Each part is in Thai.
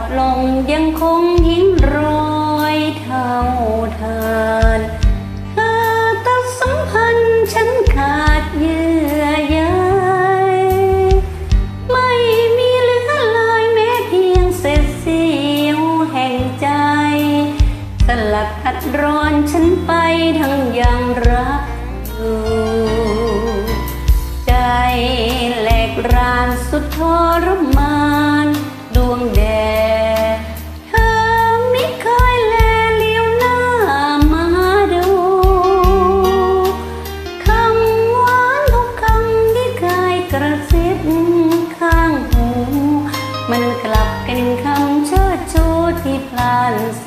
ดลงยังคงยิ้มรอยเท่าทานเธอตัดสัมพันธ์ฉันขาดเยื่อใยไม่มีเหลือลายแม้เพียงเศษเสี้ยวแห่งใจ สลัดอัดร้อนฉันไปทั้งยังรักอยู่ใจแหลกรานสุดทรม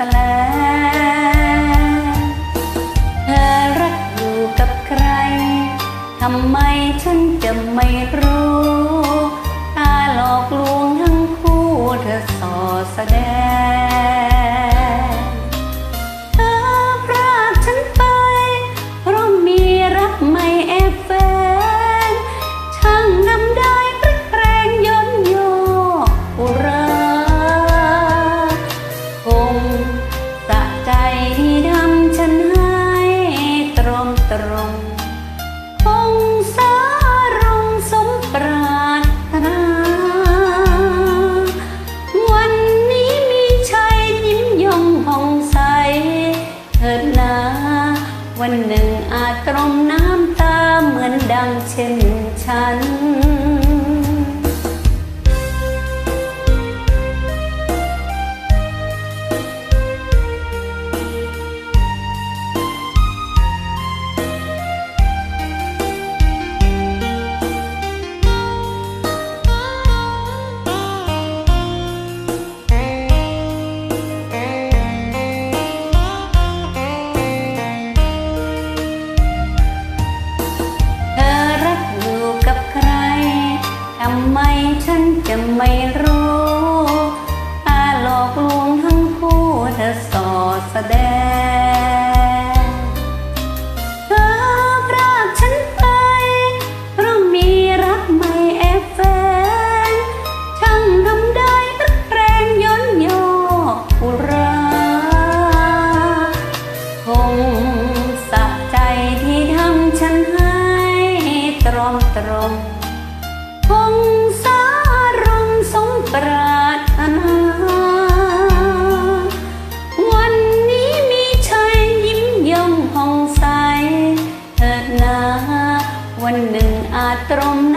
แล้เธอรักอยู่กับใคร ทำไมฉันจะไม่รู้ถ้าหลอกลวงทั้งคู่เธอสอแสดง รงองสารงสมปรารถนา วันนี้มีชัยยิ้มยองผ่องใสเถิดนา วันหนึ่งอาจตรงน้ำตาเหมือนดังเช่นฉัน จะไม่รู้อาหลอกลวงทั้งคู่เธอสอดแสดงเธอพรากฉันไป เพราะมีรักไม่แอบแฝงช่างทำได้ตักแรงย้อนยอกุราคงสัะใจที่ทำฉันให้ตรอมตรอง patrón